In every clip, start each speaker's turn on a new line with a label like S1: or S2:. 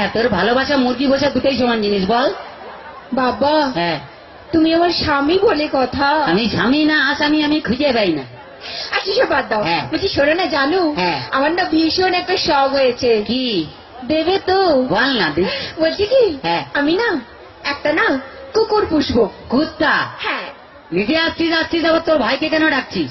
S1: হ্যাঁ তোর ভালোবাসা মুরগি বসা দুটোই সমান জিনিস বল।
S2: বাবা
S1: হ্যাঁ।
S2: তুমি আমার স্বামী বলে কথা।
S1: আমি স্বামী না আসামি আমি খুঁজে পাই না।
S2: আচ্ছা সব বাদ দাও।
S1: হ্যাঁ।
S2: বলছি শোনো না জানো
S1: হ্যাঁ।
S2: আমার না ভীষণ একটা শখ হয়েছে।
S1: কি?
S2: দেবে তো?
S1: বল না
S2: বলছি কি?
S1: হ্যাঁ।
S2: আমি না একটা না কুকুর পুষবো।
S1: কুত্তা?
S2: হ্যাঁ।
S1: নিজে আসছিস আসছিস আবার তোর ভাইকে কেন ডাকছিস?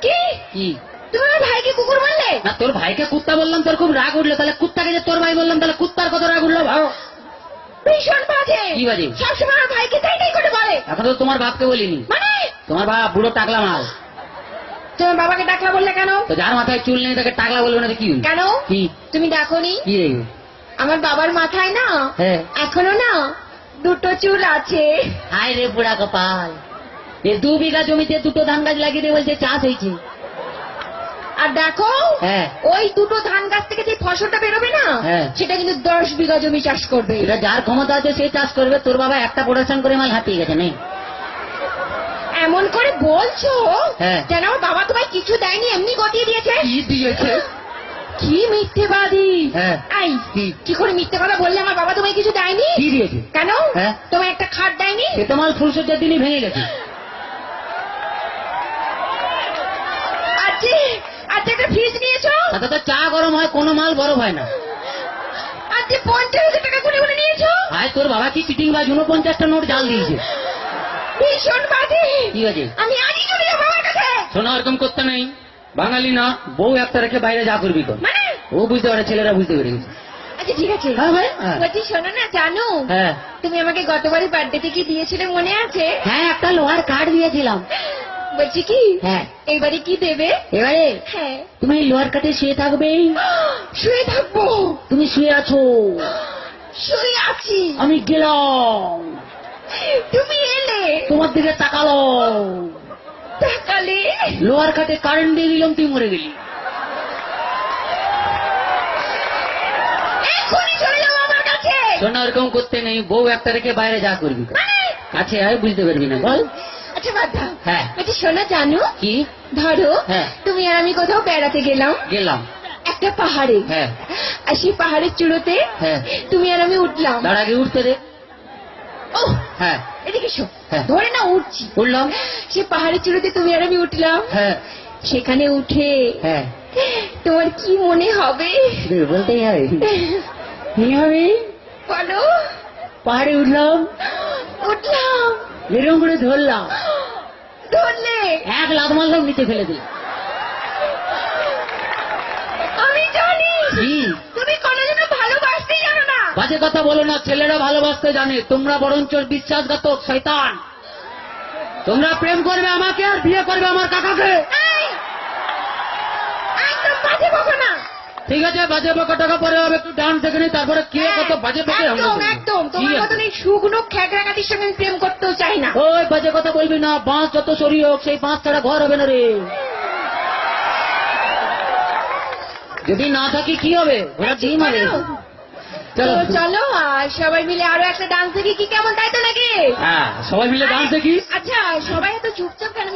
S2: কি?
S1: কি?
S2: তুমি আমার ভাইকে কুকুর বললে
S1: না তোর ভাইকে কুত্তা বললাম তোর খুব রাগ উঠল। তাহলে কুত্তাকে যে তোর ভাই বললাম তাহলে কুত্তার কত রাগ উঠল ভাও
S2: ভীষণ বাজে।
S1: কি বাজে?
S2: সবসময় আমার ভাইকে তাই তাই করে বলে।
S1: এখন তো তোমার বাপকে বলিনি।
S2: মানে?
S1: তোমার বাপ বুড়ো টাকলা মাল।
S2: তোমার বাবাকে ডাকলা বললে কেন?
S1: তো যার মাথায় চুল নেই তাকে টাকলা বলবে না কি?
S2: কেন?
S1: কি?
S2: তুমি ডাকোনি
S1: কি
S2: আমার বাবার মাথায় না
S1: হ্যাঁ।
S2: এখনও না দুটো চুল আছে।
S1: হায় রে বুড়া কপাল এ দু বিঘা জমিতে দুটো ধান গাছ লাগিয়ে দিয়ে বলছে চাষ হয়েছে।
S2: আর দেখো
S1: হ্যাঁ।
S2: ওই দুটো ধান গাছ থেকে যে ফসলটা বেরোবে না
S1: হ্যাঁ।
S2: সেটা কিন্তু দশ বিঘা জমি চাষ করবে।
S1: এটা যার ক্ষমতা আছে সে চাষ করবে। তোর বাবা একটা প্রোডাকশন করে মাল হাতিয়ে গেছে নেই
S2: এমন করে বলছো
S1: হ্যাঁ।
S2: যেন আমার বাবা তোমায় কিছু দেয়নি এমনি গতিয়ে দিয়েছে?
S1: কি দিয়েছে?
S2: কি মিথ্যেবাদী?
S1: হ্যাঁ।
S2: আই
S1: কি?
S2: করে মিথ্যে কথা বললে আমার বাবা তোমায় কিছু দেয়নি?
S1: কি দিয়েছে?
S2: কেন। তোমায় একটা খাট দেয়নি?
S1: সে তো মাল ফুলসজ্জার দিনই ভেঙে গেছে
S2: আজকে আজকে একটা ফ্রিজ নিয়েছো
S1: তাতে তো চা গরম হয় কোনো মাল বরফ হয় না।
S2: আজকে পঞ্চাশ হাজার টাকা গুনে গুনে নিয়েছো?
S1: আয় তোর বাবা কি চিটিং বাজ? উনপঞ্চাশটা নোট জাল দিয়েছে।
S2: ভীষণ বাজে।
S1: আছে
S2: আমি আজই চলে যাব বাবার কাছে।
S1: শোনা এরকম করতে নেই। বাঙালি না বউ একটা রেখে বাইরে যা করবি কর।
S2: মানে?
S1: ও বুঝতে পারে ছেলেরা বুঝতে পেরে গেছে।
S2: আচ্ছা ঠিক আছে।
S1: হ্যাঁ হ্যাঁ।
S2: বলছি শোনো না জানো?
S1: হ্যাঁ।
S2: তুমি আমাকে গতবারের বার্থডেতে কি দিয়েছিলে মনে আছে?
S1: হ্যাঁ একটা লোহার কাঠ দিয়েছিলাম।
S2: বলছি কি?
S1: হ্যাঁ।
S2: এবারে কি দেবে?
S1: এবারে?
S2: হ্যাঁ।
S1: তুমি লোহার কাঠে শুয়ে থাকবে।
S2: শুয়ে থাকব।
S1: তুমি শুয়ে আছো।
S2: শুয়ে আছি।
S1: আমি গেলাম।
S2: তুমি এলে।
S1: তোমার দিকে তাকালো।
S2: তাকালে?
S1: লোহার কাঠে কারেন্ট দিয়ে দিলাম তুই মরে গেলি। শোনা এরকম করতে নেই বউ একটা রেখে বাইরে যা করবি। কর।
S2: মানে?
S1: কাছে আয় বুঝতে পারবি না বল।
S2: আচ্ছা দাও
S1: হ্যাঁ।
S2: বলছি শোনো জানো
S1: কি?
S2: ধরো
S1: হ্যাঁ।
S2: তুমি আর আমি কোথাও বেড়াতে গেলাম।
S1: গেলাম।
S2: একটা পাহাড়ে।
S1: হ্যাঁ।
S2: আর সেই পাহাড়ের চূড়োতে
S1: হ্যাঁ।
S2: তুমি আর আমি উঠলাম।
S1: তার আগে উঠতে দে।
S2: ও
S1: হ্যাঁ।
S2: এদিকে শো
S1: হ্যাঁ।
S2: ধরে না উঠছি।
S1: উঠলাম।
S2: সে পাহাড়ের চূড়োতে তুমি আর আমি উঠলাম।
S1: হ্যাঁ।
S2: সেখানে উঠে
S1: হ্যাঁ।
S2: তোমার কি মনে হবে?
S1: বলতেই হবে? কি হবে?
S2: বলো।
S1: পাহাড়ে উঠলাম।
S2: উঠলাম।
S1: এরকম করে ধরলাম।
S2: ধরলে?
S1: এক লাভ মারলাম নিচে ফেলে দিল।
S2: আমি জানি। তুমি কোনোদিনও ভালোবাসতেই জানো না।
S1: বাজে কথা বলো না ছেলেরা ভালোবাসতে জানে। তোমরা বরঞ্চ বিশ্বাসঘাতক শয়তান। তোমরা প্রেম করবে আমাকে আর বিয়ে করবে আমার কাকাকে
S2: এই! একদম বাজে বকো না
S1: ঠিক আছে বাজে বকা টাকা পরে হবে একটু ডান্স দেখে নি তারপরে কে কত বাজে বকে
S2: একদম একদম তোমার
S1: আছে?
S2: মতন এই শুকনো খ্যাকড়াকাতির সঙ্গে প্রেম করতেও চাই না।
S1: ওই বাজে কথা বলবি না বাঁশ যত সরি হোক সেই বাঁশ ছাড়া ঘর হবে না রে। যদি না থাকি কি হবে? ওরা ডিম হবে চলো।
S2: চলো আর সবাই মিলে আরও একটা ডান্স দেখি কি কেমন তাই তো নাকি?
S1: হ্যাঁ সবাই মিলে ডান্স দেখি।
S2: আচ্ছা সবাই এত চুপচাপ কেন?